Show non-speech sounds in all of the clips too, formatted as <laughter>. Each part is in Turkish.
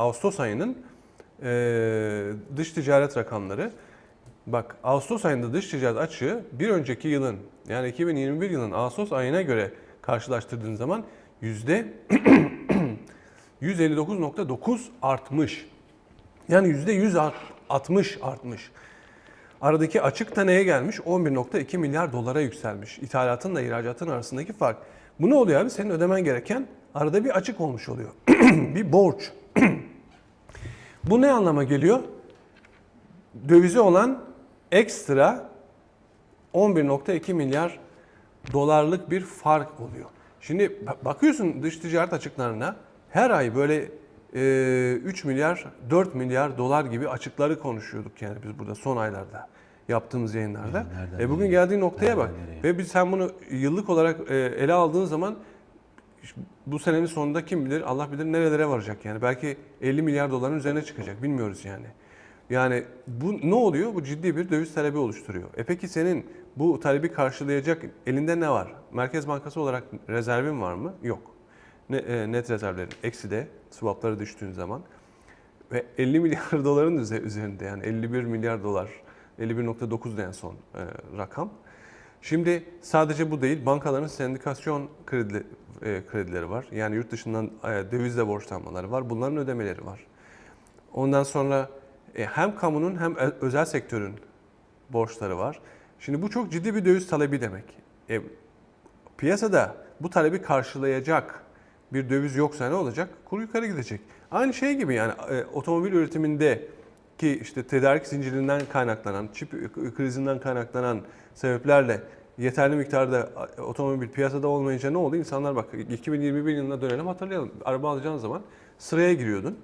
Ağustos ayının e, dış ticaret rakamları. Bak Ağustos ayında dış ticaret açığı bir önceki yılın yani 2021 yılın Ağustos ayına göre karşılaştırdığın zaman yüzde <clears throat> 159.9 artmış. Yani yüzde 160 artmış. Aradaki açık da neye gelmiş? 11.2 milyar dolara yükselmiş. İthalatınla ihracatın arasındaki fark. Bu ne oluyor abi? Senin ödemen gereken arada bir açık olmuş oluyor. <clears throat> bir borç. <clears throat> Bu ne anlama geliyor? Dövize olan ekstra 11.2 milyar dolarlık bir fark oluyor. Şimdi ba- bakıyorsun dış ticaret açıklarına her ay böyle e, 3 milyar 4 milyar dolar gibi açıkları konuşuyorduk yani biz burada son aylarda yaptığımız yayınlarda. Ya nereden E bugün nereye? geldiği noktaya bak. Nereden nereye? Ve biz sen bunu yıllık olarak e, ele aldığın zaman bu senenin sonunda kim bilir Allah bilir nerelere varacak yani. Belki 50 milyar doların üzerine çıkacak bilmiyoruz yani. Yani bu ne oluyor? Bu ciddi bir döviz talebi oluşturuyor. E peki senin bu talebi karşılayacak elinde ne var? Merkez Bankası olarak rezervin var mı? Yok. Ne, e, net rezervlerin eksi de swapları düştüğün zaman ve 50 <laughs> milyar doların üze- üzerinde yani 51 milyar dolar 51.9 en son e, rakam. Şimdi sadece bu değil bankaların sendikasyon kredi, e, kredileri var. Yani yurt dışından e, dövizle borçlanmaları var. Bunların ödemeleri var. Ondan sonra e, hem kamunun hem özel sektörün borçları var. Şimdi bu çok ciddi bir döviz talebi demek. E, piyasada bu talebi karşılayacak bir döviz yoksa ne olacak? Kur yukarı gidecek. Aynı şey gibi yani e, otomobil üretiminde ki işte tedarik zincirinden kaynaklanan, çip krizinden kaynaklanan sebeplerle yeterli miktarda otomobil piyasada olmayınca ne oldu? İnsanlar bak 2021 yılına dönelim hatırlayalım. Araba alacağın zaman sıraya giriyordun.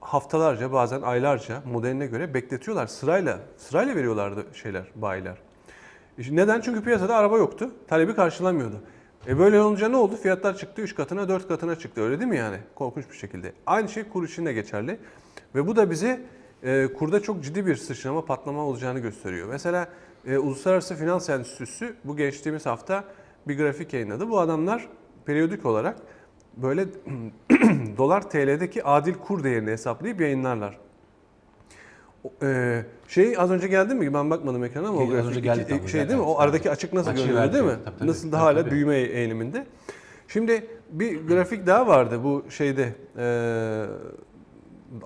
Haftalarca bazen aylarca modeline göre bekletiyorlar. Sırayla sırayla veriyorlardı şeyler, bayiler. Neden? Çünkü piyasada araba yoktu. Talebi karşılamıyordu. E böyle olunca ne oldu? Fiyatlar çıktı 3 katına 4 katına çıktı. Öyle değil mi yani? Korkunç bir şekilde. Aynı şey kur için de geçerli. Ve bu da bize e, kurda çok ciddi bir sıçrama patlama olacağını gösteriyor. Mesela e, Uluslararası Finans Enstitüsü bu geçtiğimiz hafta bir grafik yayınladı. Bu adamlar periyodik olarak böyle <clears throat> dolar TL'deki adil kur değerini hesaplayıp yayınlarlar. O- e, şey az önce geldi mi? Ben bakmadım ekrana ama o Az önce geldi iki- şey değil mi? O aradaki açık nasıl Açığı görünüyor değil mi? tabii, tabii. Nasıl da hala tabii. büyüme eğiliminde. Şimdi bir grafik daha vardı bu şeyde e,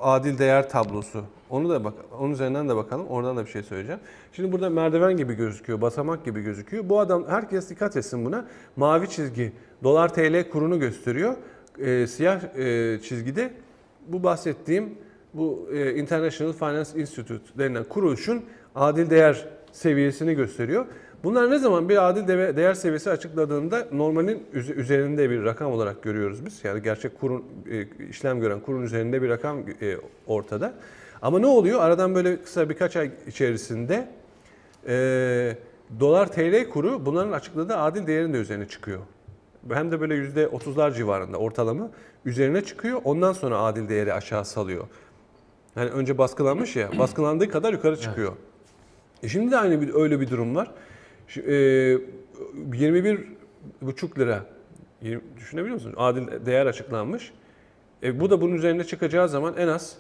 adil değer tablosu. Onu da bak, onun üzerinden de bakalım. Oradan da bir şey söyleyeceğim. Şimdi burada merdiven gibi gözüküyor, basamak gibi gözüküyor. Bu adam herkes dikkat etsin buna. Mavi çizgi dolar TL kurunu gösteriyor. E, siyah e, çizgide bu bahsettiğim bu e, International Finance Institute denilen kuruluşun adil değer seviyesini gösteriyor. Bunlar ne zaman bir adil deve- değer seviyesi açıkladığında normalin üze- üzerinde bir rakam olarak görüyoruz biz. Yani gerçek kurun e, işlem gören kurun üzerinde bir rakam e, ortada. Ama ne oluyor? Aradan böyle kısa birkaç ay içerisinde e, dolar TL kuru bunların açıkladığı adil değerin de üzerine çıkıyor. Hem de böyle yüzde otuzlar civarında ortalama üzerine çıkıyor. Ondan sonra adil değeri aşağı salıyor. Yani önce baskılanmış ya, baskılandığı kadar yukarı çıkıyor. E şimdi de aynı bir öyle bir durum var. Şu, e, 21,5 lira yirmi- düşünebiliyor musun? Adil değer açıklanmış. E, bu da bunun üzerine çıkacağı zaman en az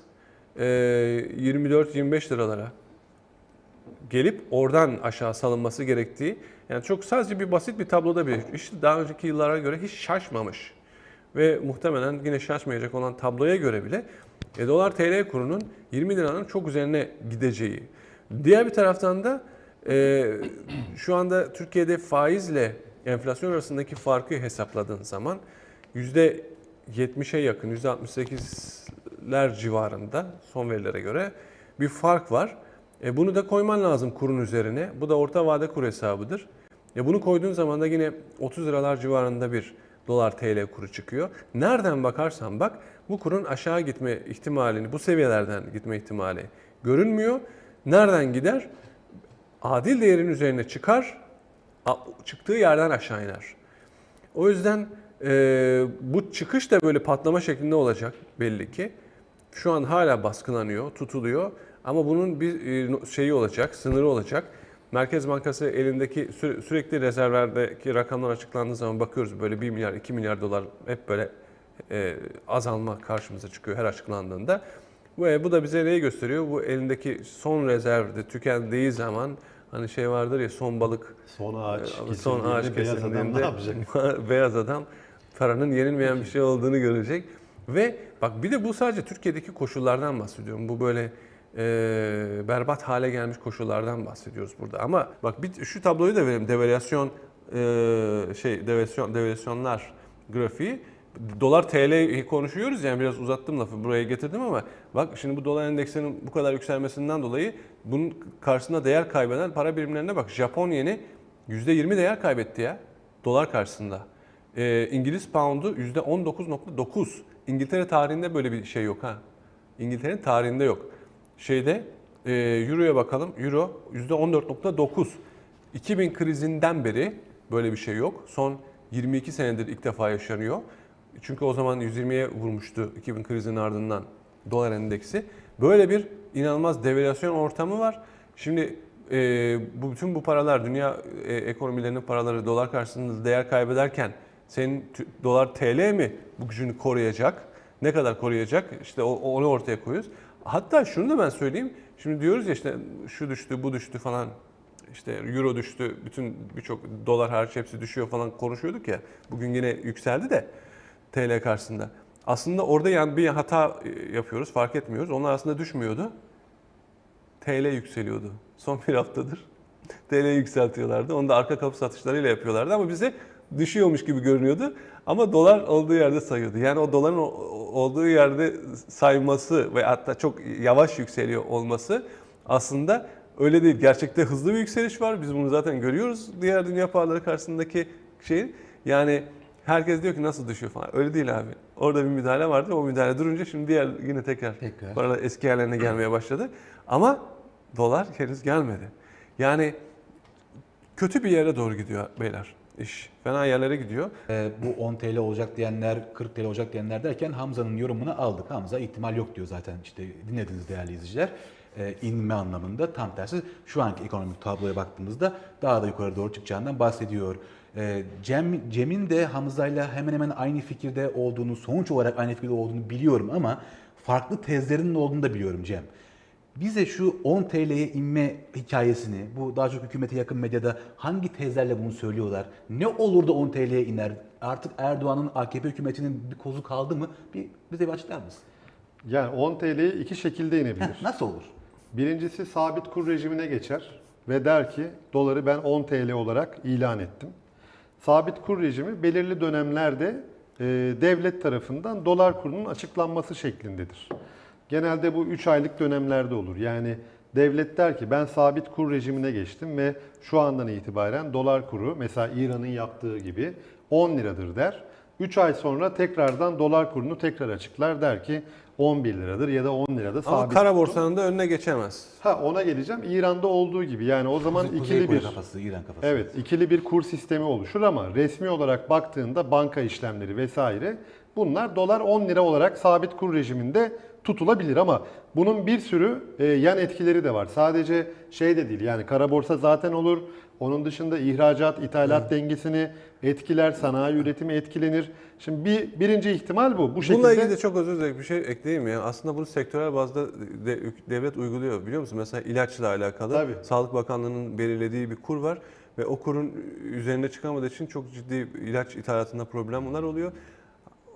e, 24-25 liralara gelip oradan aşağı salınması gerektiği yani çok sadece bir basit bir tabloda bir işte daha önceki yıllara göre hiç şaşmamış ve muhtemelen yine şaşmayacak olan tabloya göre bile e, dolar TL kurunun 20 liranın çok üzerine gideceği. Diğer bir taraftan da e, şu anda Türkiye'de faizle enflasyon arasındaki farkı hesapladığın zaman %70'e yakın, %68'ler civarında son verilere göre bir fark var. E, bunu da koyman lazım kurun üzerine. Bu da orta vade kur hesabıdır. E, bunu koyduğun zaman da yine 30 liralar civarında bir dolar TL kuru çıkıyor. Nereden bakarsan bak bu kurun aşağı gitme ihtimalini, bu seviyelerden gitme ihtimali görünmüyor. Nereden gider? Adil değerin üzerine çıkar, çıktığı yerden aşağı iner. O yüzden e, bu çıkış da böyle patlama şeklinde olacak belli ki. Şu an hala baskılanıyor, tutuluyor ama bunun bir e, şeyi olacak, sınırı olacak. Merkez Bankası elindeki sü- sürekli rezervlerdeki rakamlar açıklandığı zaman bakıyoruz böyle 1 milyar, 2 milyar dolar hep böyle e, azalma karşımıza çıkıyor her açıklandığında. Ve bu da bize neyi gösteriyor? Bu elindeki son rezervde tükendiği zaman hani şey vardır ya son balık Son ağaç Abi son ağaç beyaz adam ne yapacak? <laughs> beyaz adam paranın yenilmeyen bir şey olduğunu görecek. Ve bak bir de bu sadece Türkiye'deki koşullardan bahsediyorum. Bu böyle e, berbat hale gelmiş koşullardan bahsediyoruz burada. Ama bak bir, şu tabloyu da verelim. Devalüasyon e, şey devalüasyon devalüasyonlar grafiği. Dolar TL konuşuyoruz yani biraz uzattım lafı buraya getirdim ama bak şimdi bu dolar endeksinin bu kadar yükselmesinden dolayı bunun karşısında değer kaybeden para birimlerine bak. Japon yeni %20 değer kaybetti ya dolar karşısında. Ee, İngiliz pound'u %19.9. İngiltere tarihinde böyle bir şey yok ha. İngiltere'nin tarihinde yok. Şeyde e, Euro'ya bakalım. Euro %14.9. 2000 krizinden beri böyle bir şey yok. Son 22 senedir ilk defa yaşanıyor. Çünkü o zaman 120'ye vurmuştu 2000 krizinin ardından dolar endeksi. Böyle bir inanılmaz devalüasyon ortamı var. Şimdi e, bu bütün bu paralar dünya e, ekonomilerinin paraları dolar karşısında değer kaybederken senin dolar TL mi bu gücünü koruyacak? Ne kadar koruyacak? İşte o, onu ortaya koyuyoruz. Hatta şunu da ben söyleyeyim. Şimdi diyoruz ya işte şu düştü, bu düştü falan. İşte euro düştü, bütün birçok dolar hariç hepsi düşüyor falan konuşuyorduk ya. Bugün yine yükseldi de TL karşısında. Aslında orada yani bir hata e, yapıyoruz, fark etmiyoruz. Onlar aslında düşmüyordu. TL yükseliyordu. Son bir haftadır <laughs> TL yükseltiyorlardı. Onu da arka kapı satışlarıyla yapıyorlardı ama bize düşüyormuş gibi görünüyordu. Ama dolar olduğu yerde sayıyordu. Yani o doların olduğu yerde sayması ve hatta çok yavaş yükseliyor olması aslında öyle değil. Gerçekte hızlı bir yükseliş var. Biz bunu zaten görüyoruz diğer dünya paraları karşısındaki şeyin. Yani herkes diyor ki nasıl düşüyor falan. Öyle değil abi. Orada bir müdahale vardı. O müdahale durunca şimdi diğer yine tekrar Tekrar. paralar eski yerlerine gelmeye başladı. Ama dolar henüz gelmedi. Yani kötü bir yere doğru gidiyor beyler iş. Fena yerlere gidiyor. Ee, bu 10 TL olacak diyenler, 40 TL olacak diyenler derken Hamza'nın yorumunu aldık. Hamza ihtimal yok diyor zaten işte dinlediniz değerli izleyiciler. Ee, inme anlamında tam tersi şu anki ekonomik tabloya baktığımızda daha da yukarı doğru çıkacağından bahsediyor. Ee, Cem, Cem'in de Hamza'yla hemen hemen aynı fikirde olduğunu, sonuç olarak aynı fikirde olduğunu biliyorum ama farklı tezlerinin olduğunu da biliyorum Cem. Bize şu 10 TL'ye inme hikayesini, bu daha çok hükümete yakın medyada hangi tezlerle bunu söylüyorlar? Ne olur da 10 TL'ye iner? Artık Erdoğan'ın AKP hükümetinin bir kozu kaldı mı? Bir bize bir açıklar mısın? Yani 10 TL'ye iki şekilde inebilir. Heh, nasıl olur? Birincisi sabit kur rejimine geçer ve der ki doları ben 10 TL olarak ilan ettim. Sabit kur rejimi belirli dönemlerde e, devlet tarafından dolar kurunun açıklanması şeklindedir. Genelde bu 3 aylık dönemlerde olur. Yani devlet der ki ben sabit kur rejimine geçtim ve şu andan itibaren dolar kuru mesela İran'ın yaptığı gibi 10 liradır der. 3 ay sonra tekrardan dolar kurunu tekrar açıklar der ki 11 liradır ya da 10 lirada sabit. Ama kara borsanın da önüne geçemez. Ha ona geleceğim. İran'da olduğu gibi yani o zaman Kuzey- Kuzey ikili Kore bir kafası, İran kafası. Evet, ikili bir kur sistemi oluşur ama resmi olarak baktığında banka işlemleri vesaire bunlar dolar 10 lira olarak sabit kur rejiminde tutulabilir ama bunun bir sürü e, yan etkileri de var. Sadece şey de değil yani kara borsa zaten olur. Onun dışında ihracat, ithalat dengesini etkiler, sanayi üretimi etkilenir. Şimdi bir birinci ihtimal bu. Bu şekilde Bununla ilgili de çok özür dilerim bir şey ekleyeyim ya. Aslında bunu sektörel bazda de- devlet uyguluyor biliyor musun? Mesela ilaçla alakalı Tabii. Sağlık Bakanlığı'nın belirlediği bir kur var ve o kurun üzerine çıkamadığı için çok ciddi ilaç ithalatında problemler oluyor.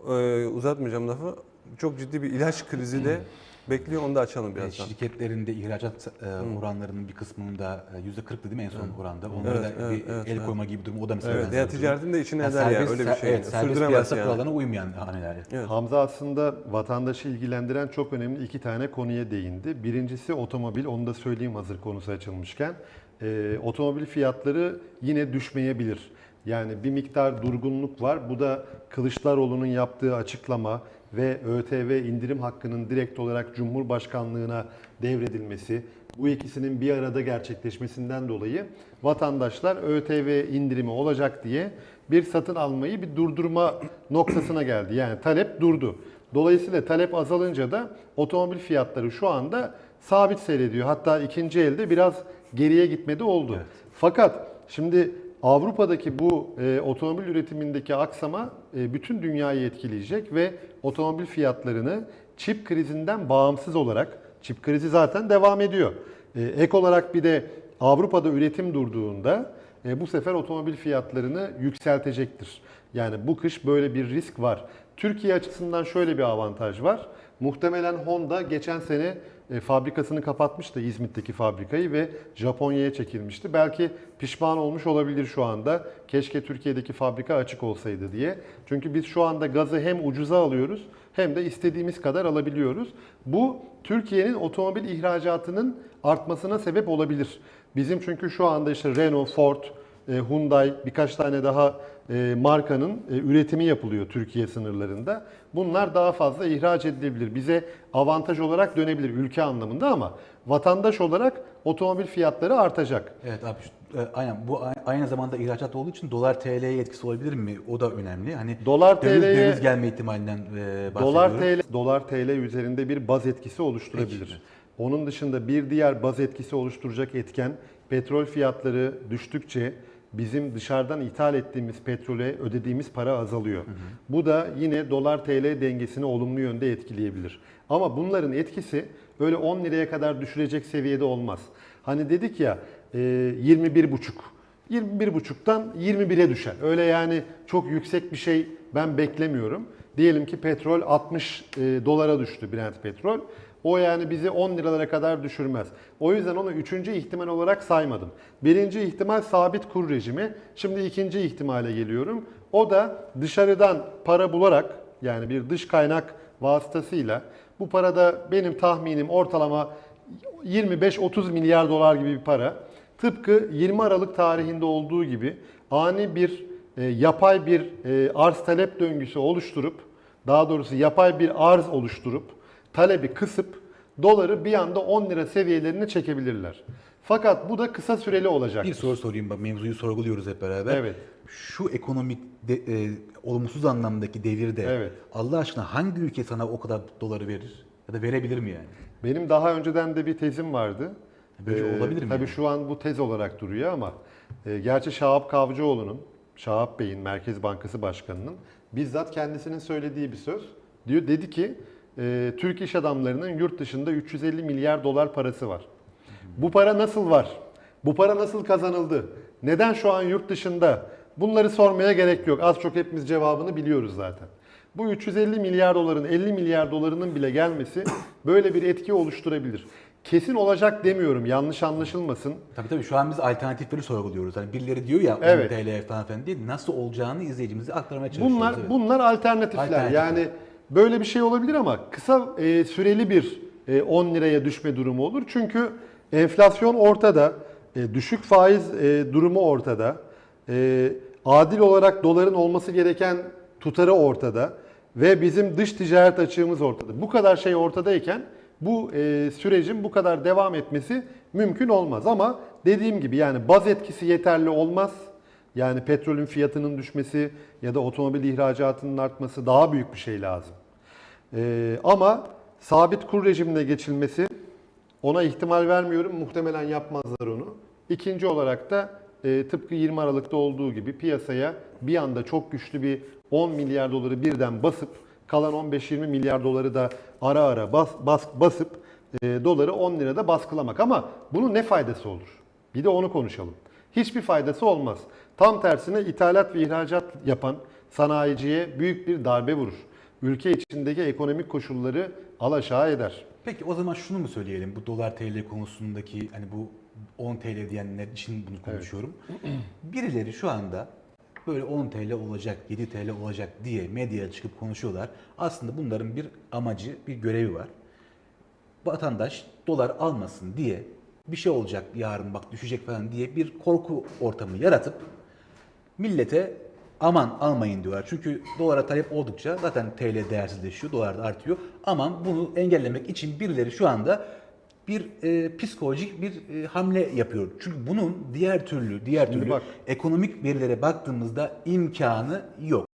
Ee, uzatmayacağım lafı. Çok ciddi bir ilaç krizi de bekliyor. Onu da açalım E, birazdan. Şirketlerin de ihracat e, oranlarının bir kısmının da e, %40'dı değil mi en son oranda? Onlara Evet, da evet, bir evet, el evet. koyma gibi bir durum o da mesela. Evet, benzer yani bir durum. ticaretin de içine Yani eder ya serbest- öyle bir şey. Evet, serbest Sürdüremez piyasa yani. kurallarına uymayan haneler. Evet. Hamza aslında vatandaşı ilgilendiren çok önemli iki tane konuya değindi. Birincisi otomobil, onu da söyleyeyim hazır konusu açılmışken. Ee, otomobil fiyatları yine düşmeyebilir. Yani bir miktar durgunluk var. Bu da Kılıçdaroğlu'nun yaptığı açıklama ve ÖTV indirim hakkının direkt olarak Cumhurbaşkanlığına devredilmesi, bu ikisinin bir arada gerçekleşmesinden dolayı vatandaşlar ÖTV indirimi olacak diye bir satın almayı bir durdurma noktasına geldi. Yani talep durdu. Dolayısıyla talep azalınca da otomobil fiyatları şu anda sabit seyrediyor. Hatta ikinci elde biraz geriye gitmedi oldu. Evet. Fakat şimdi Avrupa'daki bu e, otomobil üretimindeki aksama e, bütün dünyayı etkileyecek ve otomobil fiyatlarını çip krizinden bağımsız olarak, çip krizi zaten devam ediyor. E, ek olarak bir de Avrupa'da üretim durduğunda e, bu sefer otomobil fiyatlarını yükseltecektir. Yani bu kış böyle bir risk var. Türkiye açısından şöyle bir avantaj var. Muhtemelen Honda geçen sene e, fabrikasını kapatmıştı İzmit'teki fabrikayı ve Japonya'ya çekilmişti. Belki pişman olmuş olabilir şu anda. Keşke Türkiye'deki fabrika açık olsaydı diye. Çünkü biz şu anda gazı hem ucuza alıyoruz hem de istediğimiz kadar alabiliyoruz. Bu Türkiye'nin otomobil ihracatının artmasına sebep olabilir. Bizim çünkü şu anda işte Renault, Ford, e, Hyundai birkaç tane daha markanın e, üretimi yapılıyor Türkiye sınırlarında. Bunlar daha fazla ihraç edilebilir. Bize avantaj olarak dönebilir ülke anlamında ama vatandaş olarak otomobil fiyatları artacak. Evet abi e, aynen bu aynı zamanda ihracat olduğu için dolar TL'ye etkisi olabilir mi? O da önemli. Hani Dolar döviz, TL'ye döviz gelme ihtimalinden e, Dolar bahsediyoruz. TL dolar TL üzerinde bir baz etkisi oluşturabilir. Peki. Onun dışında bir diğer baz etkisi oluşturacak etken petrol fiyatları düştükçe bizim dışarıdan ithal ettiğimiz petrole ödediğimiz para azalıyor. Bu da yine dolar TL dengesini olumlu yönde etkileyebilir. Ama bunların etkisi öyle 10 liraya kadar düşürecek seviyede olmaz. Hani dedik ya e, 21,5 21,5'tan 21'e düşer. Öyle yani çok yüksek bir şey ben beklemiyorum. Diyelim ki petrol 60 e, dolara düştü Brent petrol. O yani bizi 10 liralara kadar düşürmez. O yüzden onu üçüncü ihtimal olarak saymadım. Birinci ihtimal sabit kur rejimi. Şimdi ikinci ihtimale geliyorum. O da dışarıdan para bularak yani bir dış kaynak vasıtasıyla bu parada benim tahminim ortalama 25-30 milyar dolar gibi bir para. Tıpkı 20 Aralık tarihinde olduğu gibi ani bir e, yapay bir e, arz talep döngüsü oluşturup daha doğrusu yapay bir arz oluşturup talebi kısıp doları bir anda 10 lira seviyelerine çekebilirler. Fakat bu da kısa süreli olacak. Bir soru sorayım bak mevzuyu sorguluyoruz hep beraber. Evet. Şu ekonomik de, e, olumsuz anlamdaki devirde Evet. Allah aşkına hangi ülke sana o kadar doları verir? Ya da verebilir mi yani? Benim daha önceden de bir tezim vardı. Böyle Ee, olabilir mi Tabii yani? şu an bu tez olarak duruyor ama e, gerçi Şahap Kavcıoğlu'nun, Şahap Bey'in Merkez Bankası Başkanı'nın bizzat kendisinin söylediği bir söz. Diyor dedi ki e, Türk iş adamlarının yurt dışında 350 milyar dolar parası var. Bu para nasıl var? Bu para nasıl kazanıldı? Neden şu an yurt dışında? Bunları sormaya gerek yok. Az çok hepimiz cevabını biliyoruz zaten. Bu 350 milyar doların 50 milyar dolarının bile gelmesi <coughs> böyle bir etki oluşturabilir. Kesin olacak demiyorum yanlış anlaşılmasın. Tabii tabii şu an biz alternatifleri sorguluyoruz. Hani birileri diyor ya 10 Evet. TL falan filan diye nasıl olacağını izleyicimize aktarmaya çalışıyoruz. Bunlar evet. bunlar alternatifler. Alternatif. Yani böyle bir şey olabilir ama kısa e, süreli bir e, 10 liraya düşme durumu olur. Çünkü enflasyon ortada, e, düşük faiz e, durumu ortada, e, adil olarak doların olması gereken tutarı ortada ve bizim dış ticaret açığımız ortada. Bu kadar şey ortadayken bu e, sürecin bu kadar devam etmesi mümkün olmaz. Ama dediğim gibi yani baz etkisi yeterli olmaz. Yani petrolün fiyatının düşmesi ya da otomobil ihracatının artması daha büyük bir şey lazım. Ee, ama sabit kur rejimine geçilmesi ona ihtimal vermiyorum. Muhtemelen yapmazlar onu. İkinci olarak da e, tıpkı 20 Aralık'ta olduğu gibi piyasaya bir anda çok güçlü bir 10 milyar doları birden basıp kalan 15-20 milyar doları da ara ara bas, bas, basıp e, doları 10 lirada baskılamak. Ama bunun ne faydası olur? Bir de onu konuşalım. Hiçbir faydası olmaz. Tam tersine ithalat ve ihracat yapan sanayiciye büyük bir darbe vurur. Ülke içindeki ekonomik koşulları alaşağı eder. Peki o zaman şunu mu söyleyelim bu dolar TL konusundaki hani bu 10 TL diyenler için bunu konuşuyorum. <clears throat> Birileri şu anda böyle 10 TL olacak, 7 TL olacak diye medyaya çıkıp konuşuyorlar. Aslında bunların bir amacı, bir görevi var. Vatandaş dolar almasın diye bir şey olacak yarın bak düşecek falan diye bir korku ortamı yaratıp millete aman almayın diyorlar. Çünkü dolara talep oldukça zaten TL değersizleşiyor, dolar da artıyor. Aman bunu engellemek için birileri şu anda bir e, psikolojik bir e, hamle yapıyor. Çünkü bunun diğer türlü, diğer Şimdi türlü bak. ekonomik verilere baktığımızda imkanı yok.